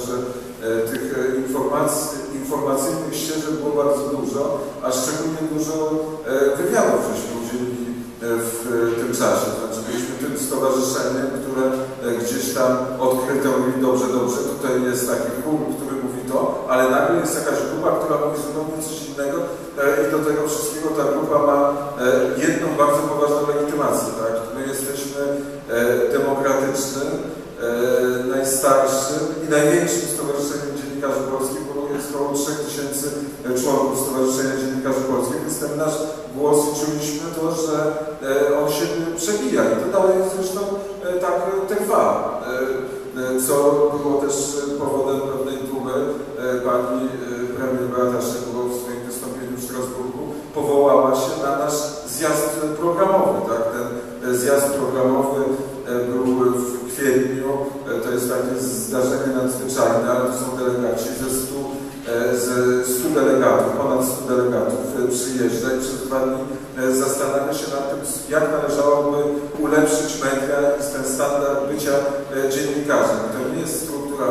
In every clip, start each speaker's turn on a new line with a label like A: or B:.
A: że e, tych e, informacji, informacyjnych ścieżek było bardzo dużo, a szczególnie dużo e, wywiadów żeśmy udzielili w tym czasie. Znaczy byliśmy tym stowarzyszeniem, które gdzieś tam odkryte mówi dobrze, dobrze, tutaj jest taki chór, który mówi to, ale nagle jest jakaś grupa, która mówi zupełnie coś innego i do tego wszystkiego ta grupa ma jedną bardzo poważną legitymację. Tak? My jesteśmy demokratycznym, najstarszym i największym stowarzyszeniem dziennikarzy polskich, bo jest około 3000 członków Stowarzyszenia Dziennikarzy Polskich, więc ten nasz głos czuliśmy to, że e, on się przebija i to dalej zresztą e, tak e, trwa. E, e, co było też powodem pewnej dumy. E, Pani e, premier Beata Szydło w swoim wystąpieniu w Strasburgu powołała się na nasz zjazd programowy. Tak? Ten e, zjazd programowy e, był w kwietniu. E, To jest takie zdarzenie nadzwyczajne, ale to są delegaci ze 100, ze 100 delegatów, ponad 100 delegatów e, przyjeżdża i przez dwa dni e, zastanawia się nad tym, jak należałoby ulepszyć media i ten standard bycia e, dziennikarzem. To nie jest struktura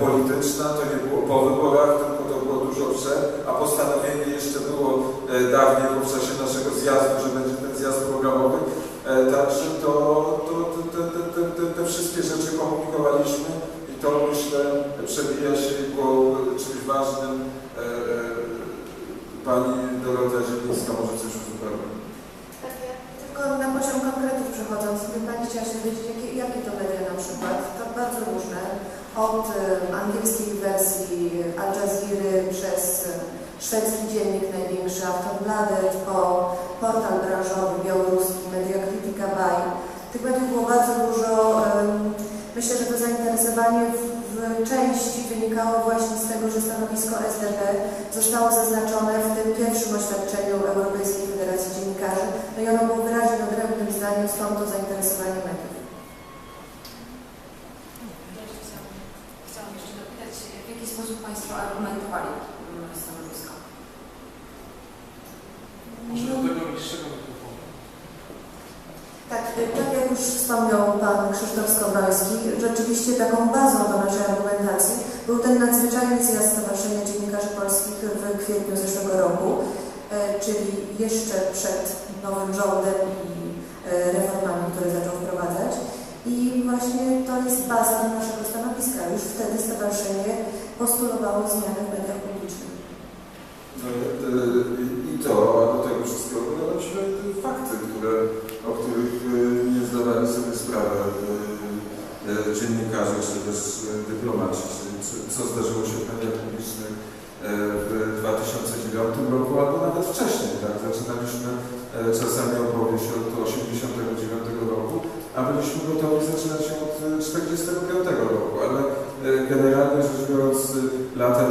A: polityczna, to nie było po wyborach, tylko to było dużo przed, a postanowienie jeszcze było dawniej w czasie naszego zjazdu, że będzie ten zjazd programowy. Także to, to, te, te wszystkie rzeczy komunikowaliśmy i to myślę przebija się i było czymś ważnym. Pani Dorota Zielińska może coś uzupełni.
B: Tak, tylko na poziom konkretów przechodząc, Pani chciała się dowiedzieć, jakie, jakie to media na przykład, to bardzo różne, od y, angielskiej wersji Al Jazeera przez y, szwedzki dziennik największy Aftonbladet, po portal branżowy białoruski Media Krytyka Baj. Tych mediów było bardzo dużo. Myślę, że to zainteresowanie w, w części wynikało właśnie z tego, że stanowisko SDP zostało zaznaczone w tym pierwszym oświadczeniu Europejskiej Federacji Dziennikarzy. No i ono było wyraźnie odrębnym zdaniem, stąd to zainteresowanie mediów.
C: Chciałam, jeszcze dopytać, w jaki sposób Państwo argumentowali stanowisko?
D: Może do tego niższego mikrofonu.
B: Tak, tak jak już wspomniał Pan Krzysztof Skowroński, rzeczywiście taką bazą do naszej argumentacji był ten nadzwyczajny zjazd Stowarzyszenia Dziennikarzy Polskich w kwietniu zeszłego roku, e, czyli jeszcze przed nowym rządem i e, reformami, które zaczął wprowadzać. I właśnie to jest baza do naszego stanowiska. Już wtedy stowarzyszenie postulowało zmiany w mediach publicznych.
A: No, e, I to, a do tego wszystkiego dodaliśmy fakty, które, o których e, nie zdawali sobie sprawy e, e, dziennikarze czy też dyplomaci, co, zdarzyło się w mediach publicznych w 2009 roku albo nawet wcześniej. Tak? Zaczynaliśmy czasami opowieść od 89 roku, a byliśmy gotowi zaczynać od e, 45 roku, ale e, generalnie rzecz biorąc e, lata 2009-2015,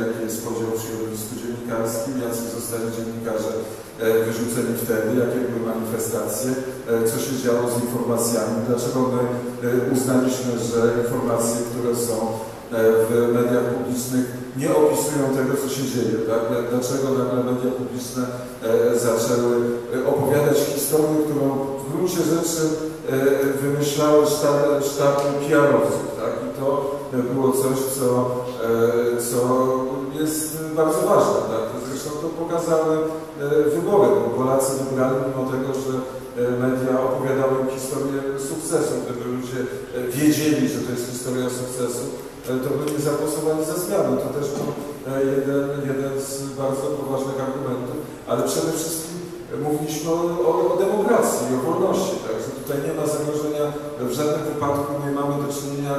A: jaki jest podział w środowisku dziennikarskim, jacy dziennikarze e, wyrzuceni wtedy, jakie były manifestacje, e, co się działo z informacjami, dlaczego my e, uznaliśmy, że informacje, które są w mediach publicznych nie opisują tego, co się dzieje. Tak? Dlaczego nagle media publiczne zaczęły opowiadać historię, którą w gruncie rzeczy wymyślały sztaby PR-owców. Tak? I to było coś, co, co jest bardzo ważne. Tak? To pokazały e, wybory, bo Polacy wybrali mimo tego, że e, media opowiadały im historię sukcesu. Gdyby ludzie e, wiedzieli, że to jest historia sukcesu, to by nie zagłosowali za zmianą. To też był jeden, jeden z bardzo poważnych argumentów, ale przede wszystkim mówiliśmy o, o, o demokracji, o wolności, także tutaj nie ma zagrożenia, w żadnym wypadku nie mamy do czynienia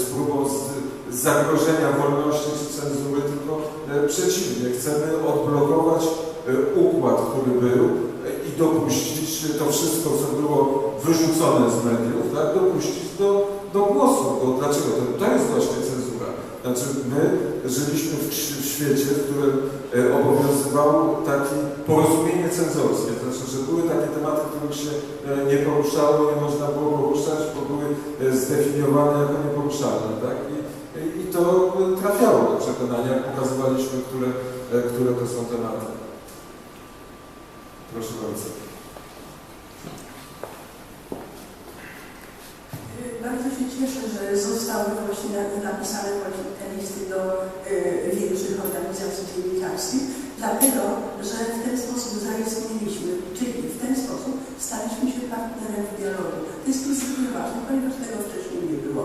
A: z próbą z, zagrożenia wolności czy cenzury, tylko e, przeciwnie, chcemy odblokować e, układ, który był e, i dopuścić to wszystko, co było wyrzucone z mediów, tak, dopuścić do, do głosu. Bo dlaczego? To, to jest właśnie cenzura. Znaczy my żyliśmy w, w świecie, w którym obowiązywało takie porozumienie cenzorskie. Znaczy, że były takie tematy, których się nie poruszało, nie można było poruszać, bo były zdefiniowane jako nieporuszalne. Tak? I- to e, trafiało do przekonania, pokazywaliśmy, które, e, które to są tematy. Proszę bardzo.
E: Bardzo się cieszę, że zostały właśnie na- napisane właśnie te listy do y, większych organizacji dziennikarskich, dlatego, że w ten sposób zaistnieliśmy, czyli w ten sposób staliśmy się partnerem w dialogu. To jest niezwykle ważne, ponieważ tego wcześniej nie było.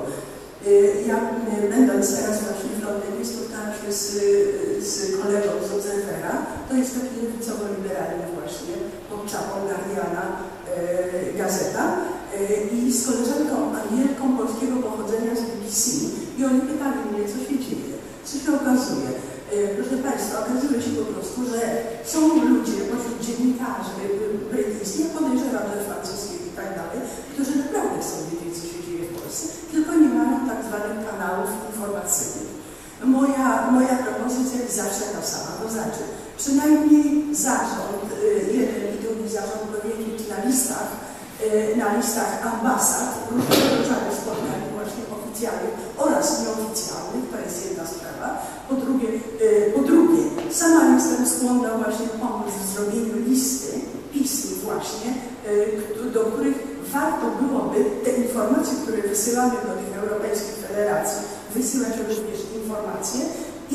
E: Y, Ja będąc teraz właśnie w Londynie spotkałam się z, z kolegą z Obserwera, to jest taki lewicowo-liberalny właśnie, pod czapą Guardiana y, gazeta. Y, i z koleżanką Anielką polskiego pochodzenia z BBC i oni pytali mnie, co się dzieje, co się okazuje. Proszę Państwa, okazuje się po prostu, że są ludzie pośród dziennikarzy brytyjskich, podejrzewam, że francuskich i tak dalej, którzy naprawdę chcą wiedzieć, co się dzieje w Polsce, tylko nie mają tak zwanych kanałów informacyjnych. Moja, moja propozycja jest zawsze ta sama, to znaczy przynajmniej zarząd, y, jeden i drugi zarząd powiedzieć na listach, y, na listach ambasad, różnego rodzaju spotkań właśnie oficjalnych oraz nieoficjalnych, to jest jedna sprawa. Po drugie, y, po drugie sama jestem skłonna właśnie pomóc w zrobieniu listy pism właśnie, do których warto byłoby te informacje, które wysyłamy do tych europejskich federacji, wysyłać również informacje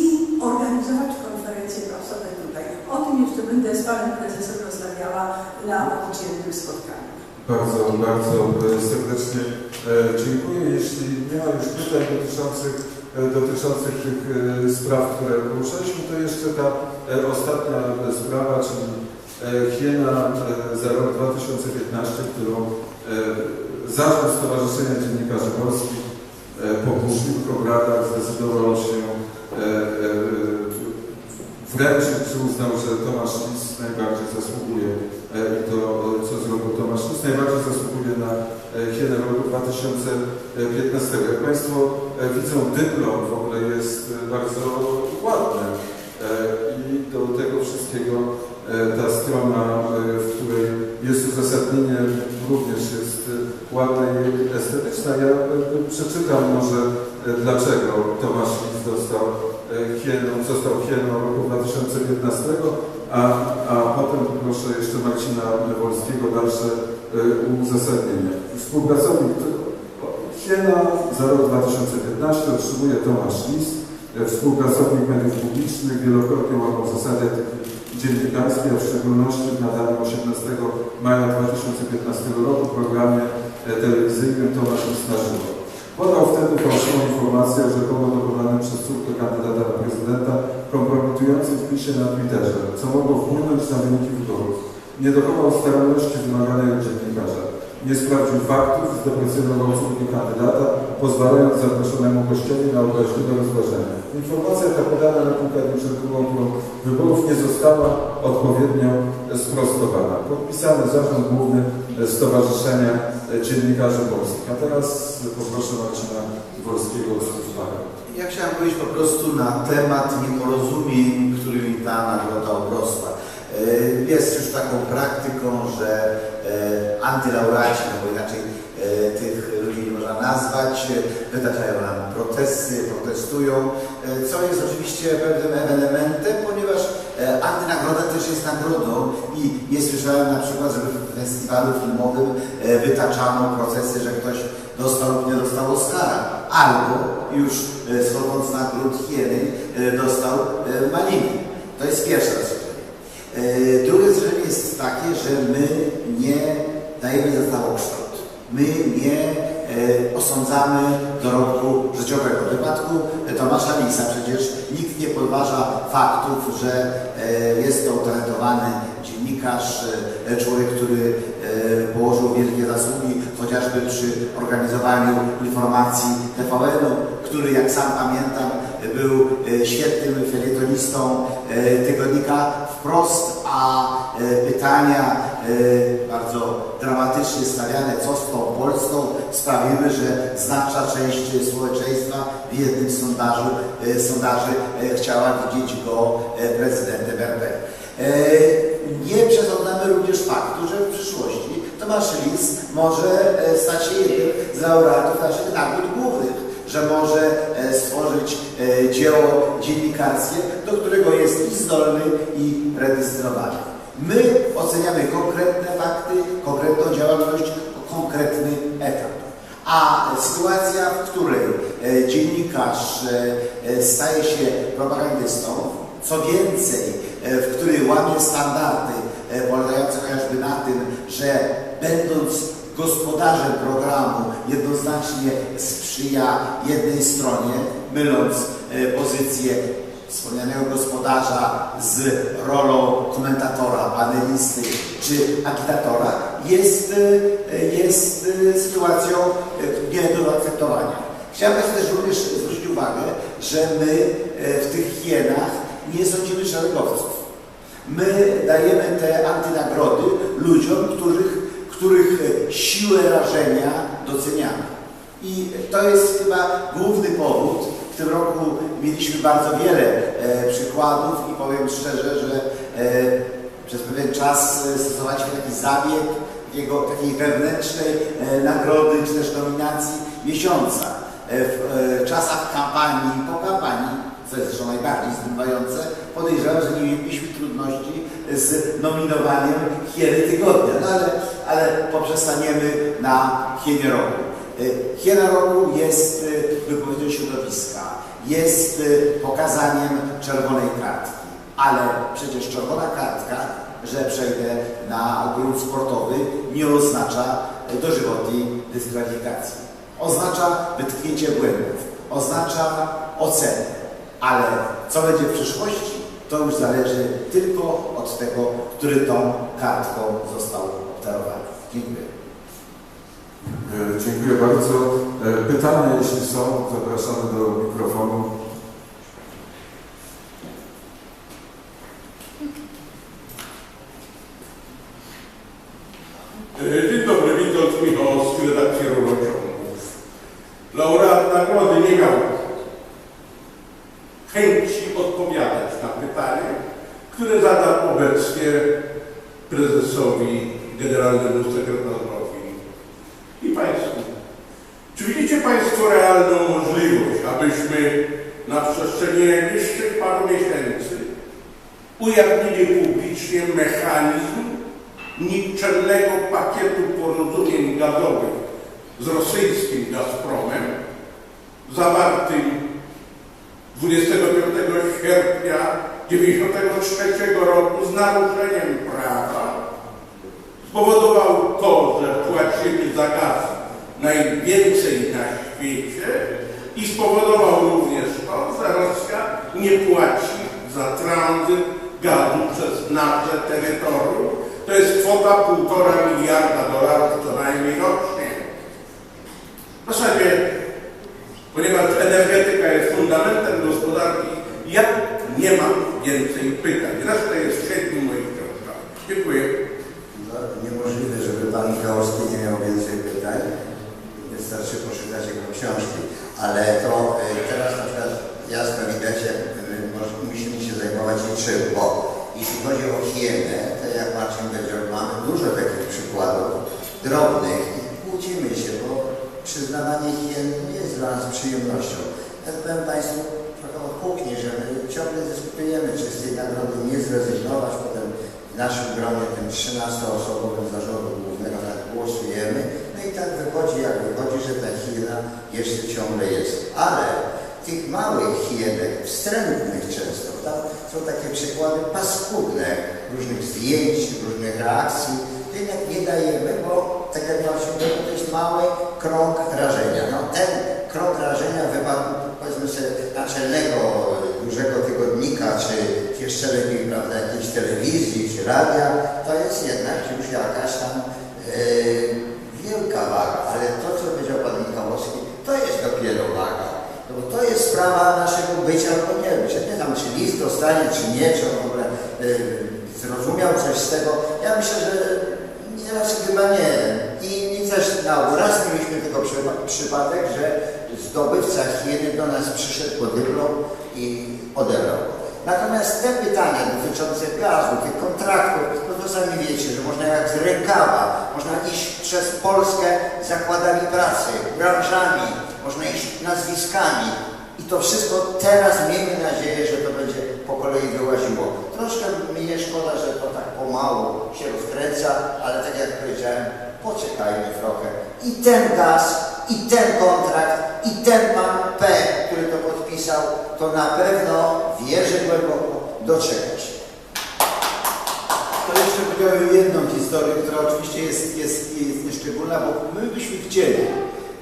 E: i organizować konferencje prasowe tutaj. O tym jeszcze będę z panem prezesem rozmawiała na oddzielnym spotkaniu.
A: Bardzo, bardzo e, serdecznie e, dziękuję. Jeśli nie ma już pytań dotyczących, e, dotyczących tych spraw, które poruszaliśmy, to jeszcze ta ostatnia sprawa, czyli Hiena za rok 2015, którą Zarząd Stowarzyszenia Dziennikarzy Polskich czy uznał, że Tomasz Lis najbardziej zasługuje e, i to, e, co zrobił Tomasz Lis, najbardziej zasługuje na e, hienę roku 2015. Jak Państwo e, widzą, dyplom w ogóle jest e, bardzo ładny e, i do tego wszystkiego e, ta strona, e, w której jest uzasadnienie, również jest e, ładna i estetyczna. Ja e, przeczytam może, e, dlaczego Tomasz Lis dostał e, hieną, został hieną roku 2015, a, a potem proszę jeszcze Marcina Wolskiego dalsze e, uzasadnienie. Współpracownik Hiena za rok 2015 otrzymuje Tomasz Lis, e, współpracownik mediów publicznych, wielokrotnie łamał zasady dziennikarskiej, a w szczególności w nadanym 18 maja 2015 roku w programie e, telewizyjnym Tomasz Lis na żywo. Podał wtedy fałszywą informację o rzekomo dokonanym przez kandydata na prezydenta kompromitującym wpisie na Twitterze, co mogło wpłynąć na wyniki wyborów. Nie dochował staranności wymaganej od dziennikarza. Nie sprawdził faktów, zdeprecjonował córkę kandydata, pozwalając zaproszonemu gościowi na obraźliwe rozważenia. Informacja ta podana na kilka dni przed wyborów nie została odpowiednio sprostowana. Podpisany zarząd główny Stowarzyszenia Dziennikarzy Polskich. A teraz poproszę Marcina Dworskiego o słów.
F: Ja chciałem powiedzieć po prostu na temat nieporozumień, którymi ta nagroda obrosła. E, Jest już taką praktyką, że e, antylaureaci, no bo inaczej e, tych ludzi nie można nazwać, wytaczają nam protesty, protestują, co jest oczywiście pewnym elementem, ponieważ antynagroda też jest nagrodą i nie słyszałem na przykład, żeby w festiwalu filmowym wytaczano procesy, że ktoś dostał lub nie dostał Oscara, albo już e, schodząc na grunt hieny e, dostał e, maliny. To jest pierwsze rozwiązanie. E, Drugie rozwiązanie jest takie, że my nie dajemy za całokształt. My nie osądzamy dorobku życiowego. W przypadku Tomasza Lisa przecież nikt nie podważa faktów, że jest to utalentowany dziennikarz, e, człowiek, który e, położył wielkie zasługi chociażby przy organizowaniu informacji TVN-u, który jak sam pamiętam był e, świetnym felietonistą tygodnika wprost, a pytania bardzo dramatycznie stawiane, co z tą Polską, sprawiły, że znaczna część społeczeństwa w jednym z sondażu, sondaży chciała widzieć go prezydentem RP. Nie przesadamy również faktu, że w przyszłości Tomasz Lis może e, stać się jednym z laureatów naszych nagród głównych że może e, stworzyć e, dzieło dziennikarskie, do którego jest i zdolny, i predestynowany. My oceniamy konkretne fakty, konkretną działalność, konkretny etap. A sytuacja, w której dziennikarz staje się propagandystą, co więcej, w której łamie standardy e, polegające chociażby na tym, że będąc gospodarzem programu jednoznacznie sprzyja jednej stronie, myląc e, pozycję wspomnianego gospodarza z rolą komentatora, panelisty czy agitatora, jest, e, jest e, sytuacją e, nie do zaakceptowania. Chciałem Państwu też również zwrócić uwagę, że my e, w tych hienach nie sądzimy szeregowców. My dajemy te antynagrody ludziom, których, których siłę rażenia doceniamy. I to jest chyba główny powód. W tym roku mieliśmy bardzo wiele e, przykładów i powiem szczerze, że e, przez pewien czas e, stosowaliśmy taki zabieg jego takiej wewnętrznej e, nagrody czy też nominacji miesiąca. E, w e, czasach kampanii, po kampanii, jest zresztą najbardziej zdumiewające, podejrzewam, że nie mieliśmy trudności z nominowaniem hieny tygodnia, no ale, ale poprzestaniemy na hienie roku. E, Hiena roku jest e, wypowiedzią środowiska, jest e, pokazaniem czerwonej kartki, ale przecież czerwona kartka, że przejdę na grunt sportowy, nie oznacza e, dożywotniej dyskwalifikacji. Oznacza wytknięcie błędów, oznacza ocenę, ale co będzie w przyszłości, to już zależy tylko od tego, który tą kartką został obdarowany. Dziękuję.
A: E, Dziękuję bardzo. E, Pytania, jeśli są, zapraszamy do mikrofonu.
G: E, Dzień dobry, Witold Michałowski, redakcja Rurociągów. Laureat nagrody nie miał chęci odpowiadać na pytanie, które zadał obecnie prezesowi, generalnemu sekretarzowi i Państwu. Czy widzicie Państwo realną możliwość, abyśmy na przestrzeni najbliższych paru miesięcy ujawnili publicznie mechanizm nikczemnego pakietu porozumień gazowych z rosyjskim Gazpromem, zawartym 25 sierpnia 1993 roku z naruszeniem prawa, spowodował to, że płacimy za gaz najwięcej na świecie i spowodował również to, że Rosja nie płaci za tranzyt gazu przez nasze terytorium, to jest kwota półtora miliarda dolarów co najmniej rocznie. W zasadzie, ponieważ energetyka jest fundamentem gospodarki, ja nie mam więcej pytań. Reszta jest siedmiu moich książkach. Dziękuję.
H: No, niemożliwe, żeby pan Michałowski nie miał więcej pytań. Wystarczy poczytać jego książki. Ale to y, teraz na przykład jasno widać, jak musimy się zajmować niczym, bo jeśli chodzi o higienę, to jak Marcin powiedział, mamy dużo takich przykładów drobnych i kłócimy się, bo przyznawanie higien nie jest dla nas przyjemnością. Ja powiem Państwu trochę o kuchni, że my ciągle dyskutujemy, czy z tej nagrody nie zrezygnować, potem w naszym gronie, tym 13-osobowym zarządu głównego tak głosujemy. No i tak wychodzi, jak wychodzi, że ta hiena jeszcze ciągle jest. Ale tych małych hienek, wstrętnych często, tam są takie przykłady paskudne różnych zdjęć, różnych reakcji, to jednak nie dajemy, bo tak jak Marcin to jest mały krąg rażenia. No ten krąg rażenia wypadł powiedzmy sobie naczelnego dużego tygodnika, czy jeszcze lepiej, prawda, jakiejś telewizji, czy radia, to jest jednak już jakaś tam e, wielka waga, ale to, co powiedział Pan Michałowski, to jest dopiero waga. No bo to jest sprawa naszego bycia albo nie bycia. Nie tam, czy list dostanie, czy nie, czy on w ogóle e, zrozumiał coś z tego. Ja myślę, że nie, raczej chyba nie. I, i też na raz mieliśmy tylko przypa- przypadek, że zdobywca hieny do nas przyszedł po dyplom i odebrał. Natomiast te pytania dotyczące gazu, tych kontraktów, no to sami wiecie, że można jak z rękawa, można iść przez Polskę zakładami pracy, branżami, można iść nazwiskami. I to wszystko teraz miejmy nadzieję, że to będzie po kolei wyłaziło. Troszkę mi szkoda, że to tak pomału się rozkręca, ale tak jak powiedziałem, poczekajmy trochę. I ten gaz i ten kontrakt, i ten pan P, który to podpisał, to na pewno wierzę głęboko, doczeka się.
F: To jeszcze powiedziałem jedną historię, która oczywiście jest, jest, jest nieszczególna, bo my byśmy chcieli.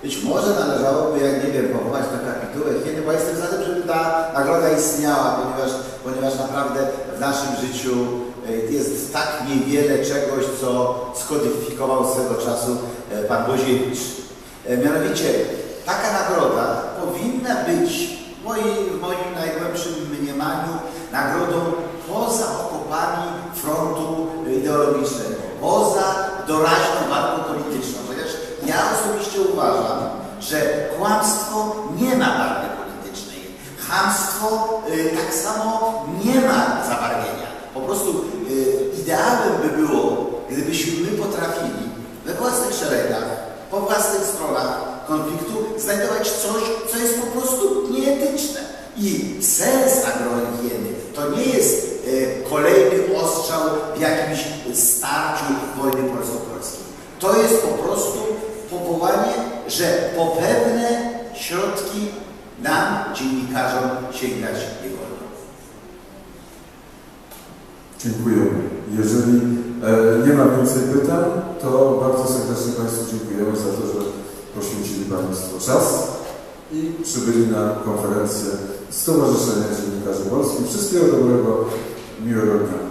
F: Być może należałoby, jak nie wiem, powołać na kapitułę kiedy, bo jestem za tym, żeby ta nagroda istniała, ponieważ, ponieważ naprawdę w naszym życiu e, jest tak niewiele czegoś, co skodyfikował swego czasu e, pan Boziewicz. E, Mianowicie taka nagroda powinna być w moim, w moim najgłębszym mniemaniu nagrodą poza okopami frontu ideologicznego, poza doraźną walką polityczną. Chociaż ja osobiście uważam, że kłamstwo nie ma barwy politycznej. Chamstwo y, tak samo nie ma zabarwienia. Po prostu y, ideałem by było, gdybyśmy my potrafili we własnych szeregach, po własnych stronach konfliktu znajdować coś, co jest po prostu nieetyczne. I sens nagrody hieny to nie jest e, kolejny ostrzał w jakimś starciu wojny polsko-polskiej. To jest po prostu powołanie, że po pewne środki nam, dziennikarzom, sięgać nie wolno.
A: Dziękuję. Jeżeli e, nie ma więcej pytań, to bardzo serdecznie Państwu dziękujemy za to, że poświęcili Państwo czas i przybyli na konferencję Stowarzyszenia Dziennikarzy Polskich. Wszystkiego dobrego, miłego dnia.